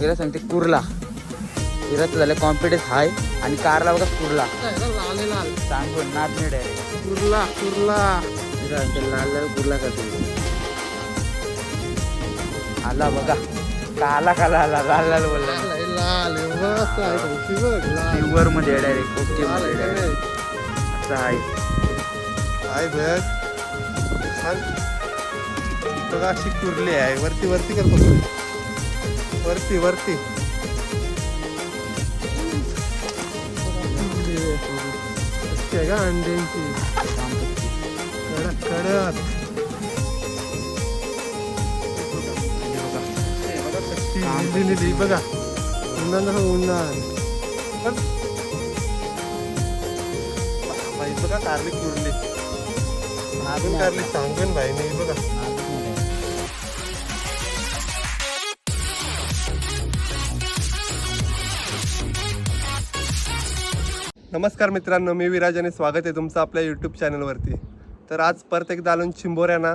गेला सांगते कुर्ला. हिराचं झालं कॉन्फिडन्स हाय आणि कारला बघा कुर्ला. लाल लाल सांगून नाही डायरेक्ट कुर्ला कुर्ला. हिरा सांगते लाल लाल कुर्ला करते. आला बघा. काला काला आला. लाल लाल बोलला. प्युअरमध्ये डायरेक्ट ओके मध्ये आहे direct. बघ. असं आहे. हाय बघ छान बघा अशी कुर्ली आहे. वरती वरती करतो वरती वरती. आहे का अंड्यांची? कडक कडक. हे बघा पण बाई बघा कारली कुर्ली. अजून कारली सांगून भाई नाही बघा. नमस्कार मित्रांनो मी विराज आणि स्वागत आहे तुमचं आपल्या यूट्यूब चॅनलवरती तर आज परत एकदा आलो चिंबोऱ्याना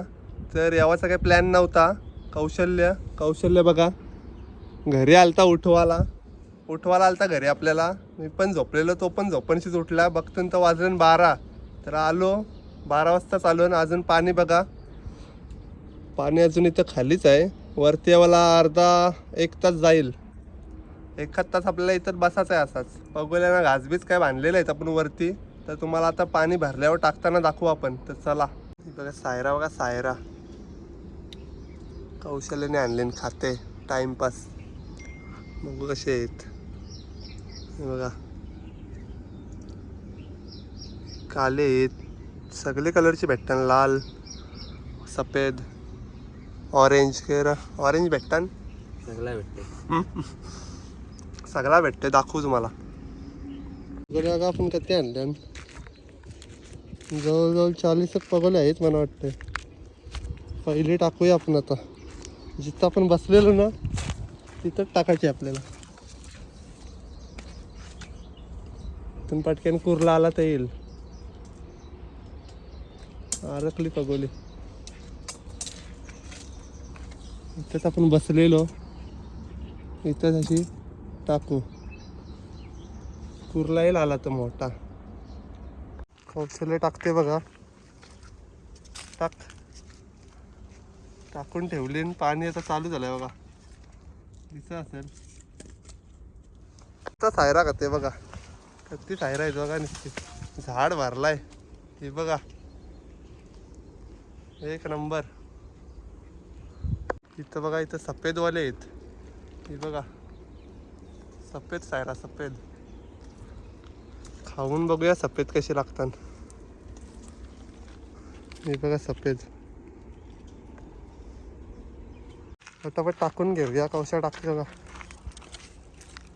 तर यावाचा काही प्लॅन नव्हता. कौशल्य कौशल्य बघा. घरी आलता उठवाला उठवाला आलता घरी आपल्याला. मी पण झोपलेलो तो पण झोपणशीच उठला. बघतो तर वाजलं बारा. तर आलो बारा वाजताच आलो ना अजून पाणी बघा. पाणी अजून इथं खालीच आहे. वरती यावाला अर्धा एक तास जाईल. एखाद तास आपल्याला इथं बसायचं आहे असाच. बघूया घासबीज काय बांधलेलं आहेत आपण वरती. तर तुम्हाला आता पाणी भरल्यावर टाकताना दाखवू आपण. तर चला. बघा सायरा बघा सायरा. कौशल्याने आणले खाते. टाइमपास बघू कसे आहेत. हे बघा. काले आहेत. सगळे कलरचे भेटतात. लाल सफेद ऑरेंज केरा. ऑरेंज भेटतात. सगळा भेटते सगळा भेटते दाखवू तुम्हाला. बघा आपण किती आणल्या जवळजवळ चाळीस पगोले आहेत मला वाटतं पहिले टाकूया आपण आता. जिथं आपण बसलेलो ना तिथंच टाकायचे आपल्याला. तिथून पटक्यान कुर्ला आला तर येईल. अरकली पगोली. इथंच आपण बसलेलो. इथंच अशी टाकू. कुर्ला येईल आला तर मोठा. कौशल्य टाकते बघा. टाक. टाकून ठेवली आणि पाणी आता चालू झालंय बघा. दिसत असेल. आता सायरा खाते बघा. कत्ती सायरा आहे बघा निश्चित झाड भरलाय. हे बघा. एक नंबर. इथं बघा इथं सफेदवाले आहेत. हे बघा. सफेद सायरा सफेद. खाऊन बघूया सफेद कशी लागतात. हे बघा सफेद. पण टाकून घेऊया कवशा टाकते बघा.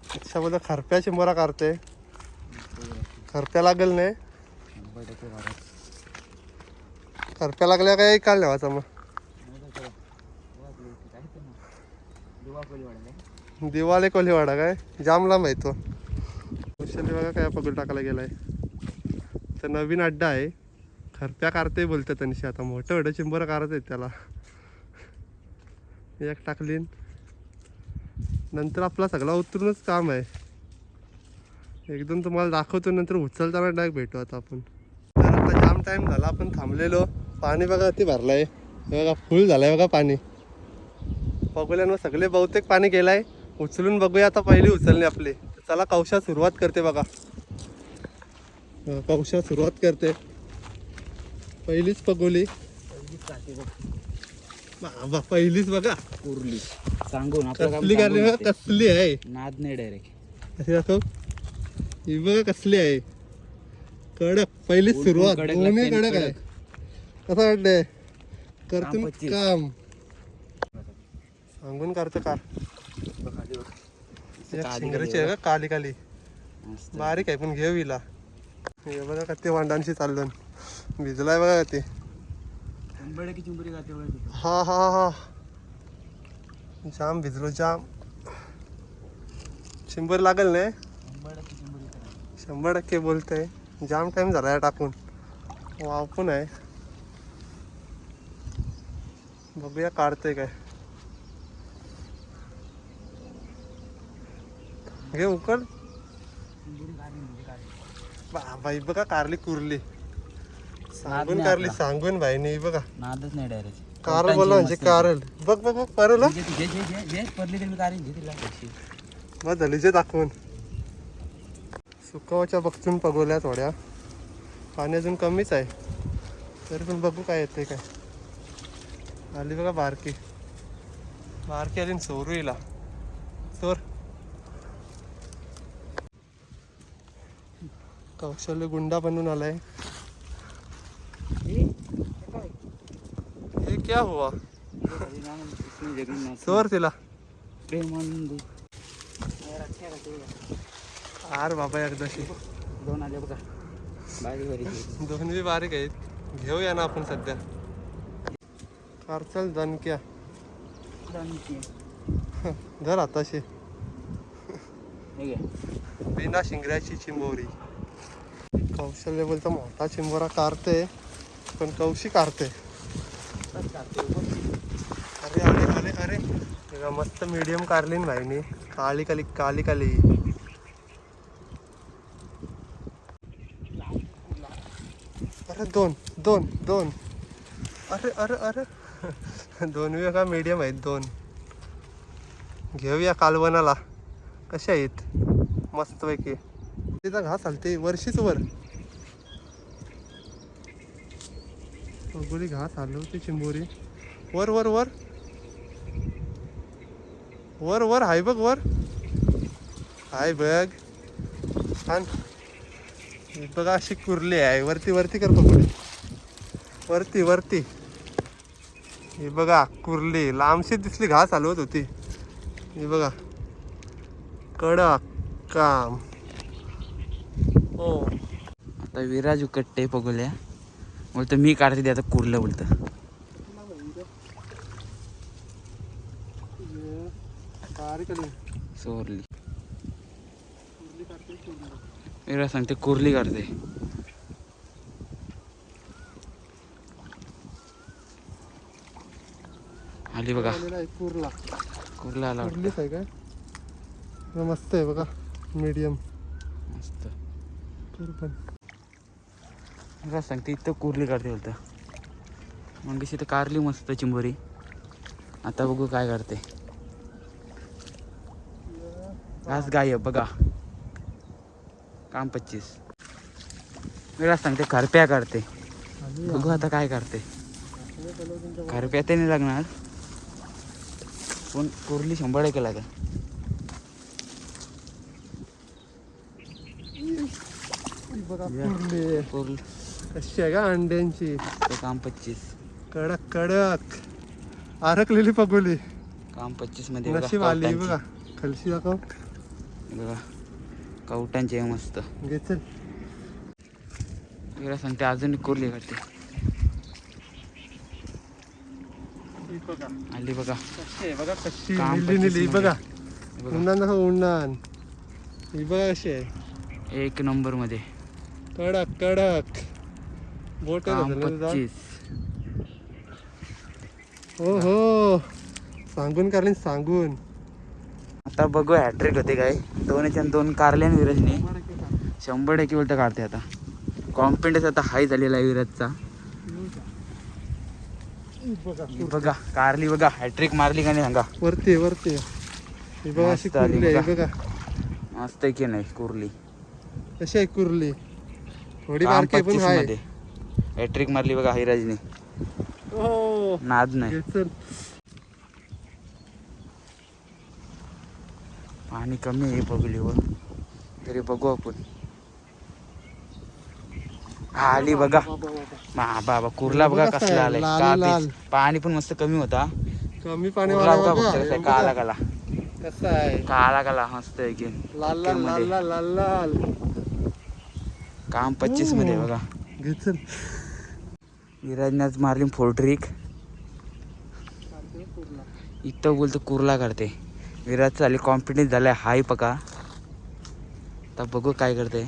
त्याच्याबद्दल खरप्याची मोरा काढते खरप्या लागेल नाही. खरप्या लागल्या काय काढल्या वाचा मग. दिवाले कोल्हेवाडा काय? जाम लांब आहे तो. कुशल बघा काय पकडून टाकायला गेलाय. तर नवीन अड्डा आहे. खरप्या कारते बोलते तनिशी आता. मोठं मोठं चिंबर कारत आहेत त्याला. एक टाकलीन. नंतर आपला सगळा उतरूनच काम आहे. एकदम तुम्हाला दाखवतो नंतर उचलताना डायरेक्ट भेटू आता आपण. तर आता जाम टाईम झाला. आपण थांबलेलो. पाणी बघा ते भरलंय. आहे बघा फुल झालंय बघा पाणी. पगुल्यांवर सगळे बहुतेक पाणी गेलाय. उचलून बघूया आता पहिली उचलणे आपली. चला कौशा सुरुवात करते बघा. कौशा सुरुवात करते. पहिलीच पगोली. बाबा पहिलीच बघा. कुर्ली सांगून कसली करणे असते. कसली आहे. नाद नाही डायरेक्ट अशी दाखव. ही बघा कसली आहे. कडक पहिलीच सुरुवात. कडक दोन्ही लागते, कडक आहे. कसं वाटतंय? करतो. काम. सांगून करतो का? शिंगरीची आहे का? काली काली. बारीक आहे पण घेऊ हिला हे बघा का ते वांडांशी चाललं. भिजलाय बघा ते. हा हा हा. जाम भिजलो जाम. चिंबर लागल नाही? शंभर टक्के बोलतंय. जाम टाइम झाला या टाकून. वाव पण आहे. बघूया काढतंय काय. घे उकड बाई बघा कारली कुरली. सांगून कारली. सांगून भाई नाही बघा. नादच नाही डायरेक्ट कारल बोला म्हणजे कारल. बघ बघ बघ परल पडली घे तिला. मग झालीचे दाखवून. सुकावाच्या बघचून पगवल्या थोड्या. पाणी अजून कमीच आहे. तरी पण बघू काय येते काय. आली बघा बारकी. बारकी आली सोरू येला चोर कौशल्य गुंडा बनून आलाय. हे? क्या? हुआ? चोर तिला आर बाबा एकदाशी. दोन आले बघा. बारीक बारीक दोन्ही बारीक आहेत घेऊया ना आपण सध्या. कारचल दणक्या धर आताशी. बिना शिंगऱ्याची चिंबोरी. कौशल्य बोलतो मोठा चिंबोरा कारते पण कौशी कारते. अरे अरे अरे अरे. मस्त मीडियम कारलीन भाईनी काळी काली काली काली अरे दोन दोन दोन. अरे अरे अरे. दोन का मीडियम आहेत दोन. घेऊया कालवनाला. कशा आहेत? मस्तपैकी. तिचा घास हलते वर्षीच वर. गोळी घास हलवते चिंबोरी. वर वर वर. वर वर हाय बघ वर. हाय बघ. छान. बघा अशी कुरली आहे. वरती वरती कर बघू. वरती वरती. ही बघा कुरली. लांबशी दिसली घास हलवत होती. ही बघा. कडक काम. हो. आता विराज उकट्टे पगोल्या. बोलतो मी काढते ते आता कुरलं बोलतं सोरली. विराज सांगते कुरली काढते. आली बघा. कुरला कुरला आला मस्त आहे बघा. मीडियम. मस्त. कुर पण सांगते इथं कुरली काढते बोलतं. मग इथं कारली मस्त चिंबोरी. आता बघू काय करते आज गाय बघा. काम पच्चीस. वेगळा सांगते खरप्या काढते. बघू आता काय करते खरप्या ते नाही लागणार. पण कुरली शंभर केला लागेल. बघा कुरली. कुरली. कशी आहे का अंड्यांची? काम पच्चीस. कडक कडक. आरकलेली पगोली. काम पच्चीसमध्ये नशीब आली. बघा. खालशी दाखव. बघा कवटांची आहे मस्त. घे चल. विरा सांगते अजून कुरली काढते आली बघा. बघा कशी काम निली निली बघा. उन्हान उन्हान. ही बघा कशी आहे. एक नंबरमध्ये. कडक कडक. बोट हो हो सांगून कारली सांगून. आता बघू हॅट्रिक होते काय. दोन कारले आणि विराजने. शंभर टक्के उलट काढते आता. कॉन्फिडन्स आता हाय झालेला आहे विराजचा. बघा. बघा कारली बघा हॅट्रिक मारली का नाही सांगा. वरती वरती बघा मस्त की नाही कुरली. कशी आहे कुरली. थोडी बारकी पण आहे हॅट्रिक मारली बघा हिराजने हो. नाद नाही. पाणी कमी आहे बघलीवर तरी बघू आपण. आली बघा. बाबा, बाबा. मा बाबा कुर्ला बघा कसला आलाय. पाणी पण मस्त कमी होता. कमी हे काला. काला कसा आहे? काला काला मस्त आहे लाल लाल लाल लाल. काम पच्चीसमध्ये आहे बघा. घे चल. विराजने आज मारली फोर ट्रिक इथं बोलतो कुर्ला करते. विराज चालेल कॉन्फिडन्स झालाय हाय पका. आता बघू काय करते.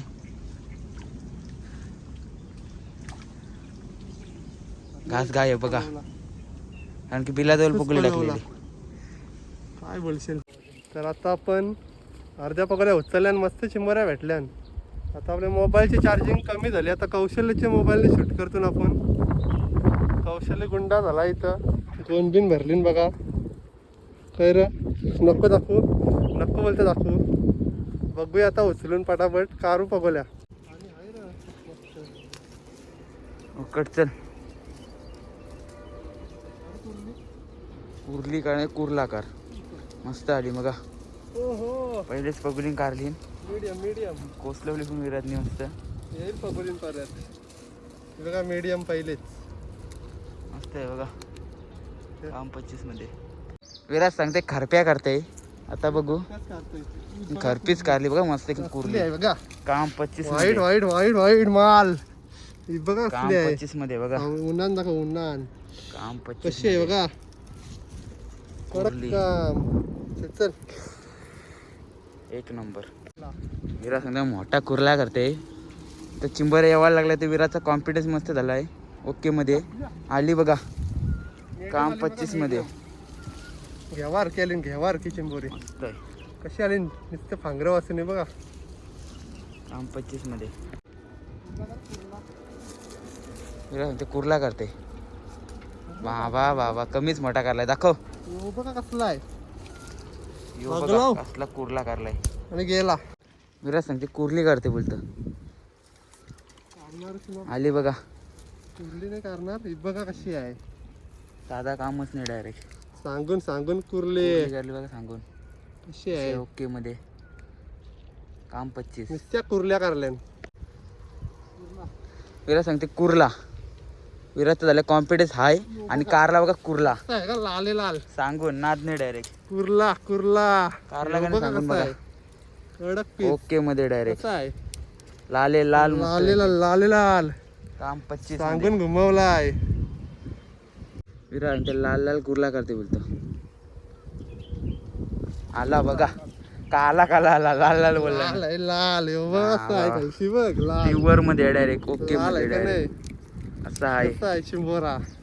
घास गाय आहे बघा. कारण की बिलाजवळ पळवला. लागलेली काय बोलशील? तर आता आपण अर्ध्या पकडल्या उचलल्यान मस्त चिंबऱ्या भेटल्यान. आता आपल्या मोबाईलची चार्जिंग कमी झाली. आता कौशल्याच्या मोबाईलने शूट करतो ना आपण. कौशल्य गुंडा झाला इथं. दोन बिन भरलीन बघा. खैर नको दाखवू. नको बोलतं दाखवू. बघूया आता उचलून पटापट. कारू पगोल्या. चल. उरली काय कुर्ला कार. मस्त आली बघा हो हो पहिलेच पगुलीन कारलीन. मीडियम मीडियम कोसलवली पण विराटनी मस्त. येईल पगोलीन परत बघा मीडियम पहिलेच. मस्त आहे बघा. काम पच्चीसमध्ये. विराट सांगते खरप्या करते. आता बघू. खरपीच कारली बघा मस्त कुर्ली. आहे बघा. काम पच्चीस वाईट वाईट वाईट वाईट माल. बघा काम पच्चीसमध्ये बघा. उन्हान दाखव उन्हान. काम पच्चीस कशी आहे बघा. कडक कुर्ली. काम. चल, चल. एक नंबर. विरा सांगता मोठा कुर्ला करते. तर चिंबर यावायला लागला तर विराचा कॉन्फिडन्स मस्त झाला आहे ओके मध्ये. आली बघा. काम पच्चीसमध्ये. घेवार केली घेवार की चिंबोरी. कशी आली? नुसतं फांगरं वाचून बघा. काम पच्चीसमध्ये. विरा सांगते कुर्ला करते. बाबा बाबा कमीच मोठा करलाय. दाखव. बघा कसला आहे. कसला कुर्ला करलाय. आणि गेला. विराज सांगते कुर्ली करते बोलतं. आली बघा. कुर्ली नाही करणार ही बघा कशी आहे. साधा कामच नाही डायरेक्ट सांगून सांगून कुर्ली. करली बघा सांगून. कशी आहे? ओके मध्ये. काम पच्चीस. नुसत्या कुर्ल्या करल्यान विराज सांगते कुर्ला. विराज झालं कॉन्फिडन्स हाय आणि कारला बघा कुर्ला. लाल सांगून नाद नाही डायरेक्ट कुर्ला कुर्ला. कारला सांगून बघा. आहे कडक पीस ओके मध्ये डायरेक्ट कसं आहे? लाले लाल मस्त लाल लाल लाल लाल. काम पच्चीस सांगून घुमवलाय. विराज सांगते लाल लाल कुर्ला करते बोलतो. आला बघा. काला काला आला लाल लाल बोलला. लाल आहे लाल हे बघ असं आहे वा. कळशी बघ लाल. प्युअरमध्ये डायरेक्ट ओके लाल मध्ये आहे का नाही? डायरेक्ट असं आहे. कसं आहे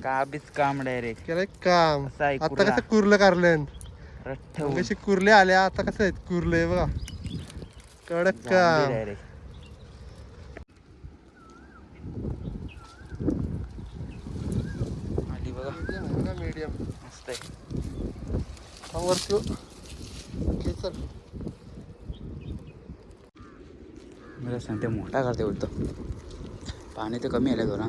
काबीच काम डायरेक्ट केलंय काम. असं आहे आता कुर्ला. कसं कुर्लं कशी कुर्ले आल्या आता कसं आहेत कुर्ले बघा. कडक काम डायरेक्ट आली बघा मीडियम मस्त आहे वरती मला सांगते मोठा करते बोलतो पाणी तर कमी आलं ना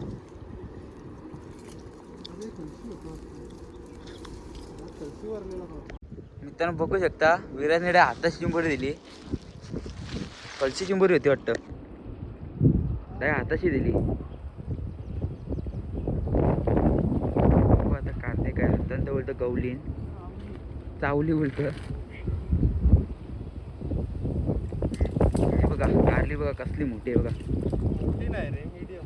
मित्रांनो बघू शकता विराजने हाताची चिंबोरी दिली कलची चिंबोरी होती वाटतं. काय हाताशी दिली. बघू आता काढते काय हातानं तर बोलतं गवलीन. चावली बोलतं बघा कारली बघा कसली मोठी आहे बघा. नाही रे मीडियम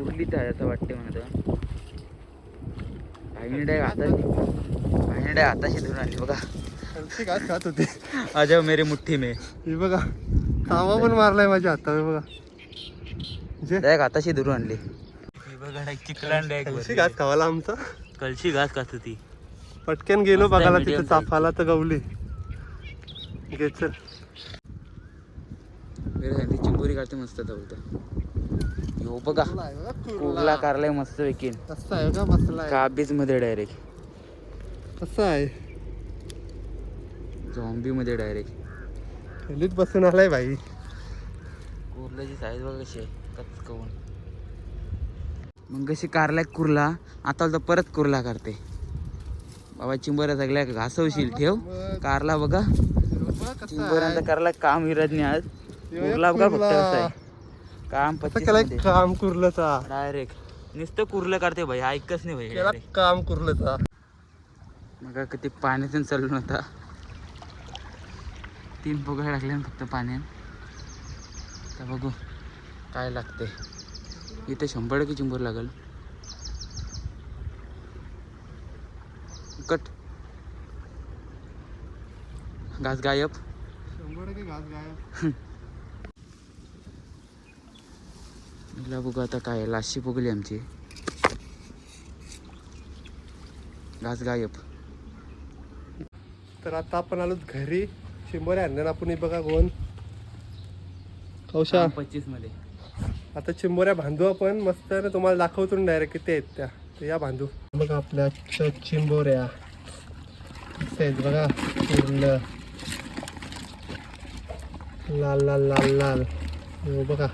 उरलीच आहे असं वाटते म्हणत काहीने डाय हाताशी काहीने डाय हाताशी धरून आणली बघा. कळशी घास खात होते. अजय मेरी मुठ्ठी में. हे बघा तावा पण मारलाय माझ्या हातावर बघा. जे डायरेक्ट हाताशी धरून आणली. ही बघा चिकलान कळशी घास खावाला आमचा? कलशी घास खात होती. पटकन गेलो मस्त बघायला तिथं चाफाला तर गवली. घे चल. चिंबोरी काढते मस्त बोलतं यो बघा कुर्ला कारलाय मस्त वेकीन कसं आहे का आहे. काबीजमध्ये डायरेक्ट कसं आहे? झॉम्बी मध्ये डायरेक्ट खोलीत बसून आलाय भाई. कुर्ल्याची साईज बघा कशी आहे. कचकवून मग कशी कारला कुर्ला आता तर परत कुर्ला करते. बाबा चिंबऱ्या सगळ्या घासवशील ठेव. कारला बघा. चिंबऱ्यांचा कारला काम विरत नाही आज. कुर्ला बघा फक्त कसं आहे. काममध्ये. काम कुर्लचा डायरेक्ट नुसतं कुर्लं करते भाई ऐकच नाही भाई. काम कुर्लचा मग किती पाण्यातून चाललो होता तीन लागले ना फक्त पाण्यात. तर बघू काय लागते. इथे शंभर टक्के चिंबोर लागल. कट. घास गायब. शंभर टक्के घास गायब. बघू आता काय लाशी बघली आमची. घास गायब. तर आता आपण आलो घरी. चिंबोऱ्या आणल्या ना आपण हे बघा कोण कौशा. पच्चीसमध्ये. आता चिंबोऱ्या बांधू आपण. मस्त ना तुम्हाला दाखवतो डायरेक्ट किती आहेत त्या. तर या बांधू. बघा आपल्या चिंबोऱ्या. आहेत बघा पूर्ण. लाल लाल लाल लाल. हो बघा.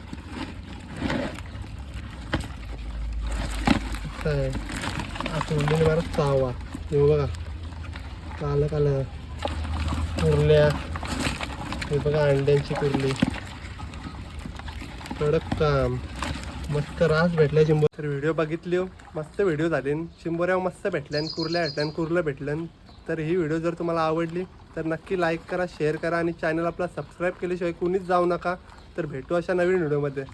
आपण मारत चावा. हे बघा. कालं कालं. कुर्ल्या हे बघा अंड्यांची कुर्ली. कडक काम. मस्त रास भेटल्या चिंबो. तर व्हिडिओ बघितली हो. मस्त व्हिडिओ झाले. चिंबोऱ्या मस्त भेटल्यान कुर्ल्या भेटल्यान कुर्लं भेटल्यान तर ही व्हिडिओ जर तुम्हाला आवडली तर नक्की लाईक करा शेअर करा आणि चॅनल आपला सबस्क्राईब केल्याशिवाय कुणीच जाऊ नका. तर भेटू अशा नवीन व्हिडिओमध्ये.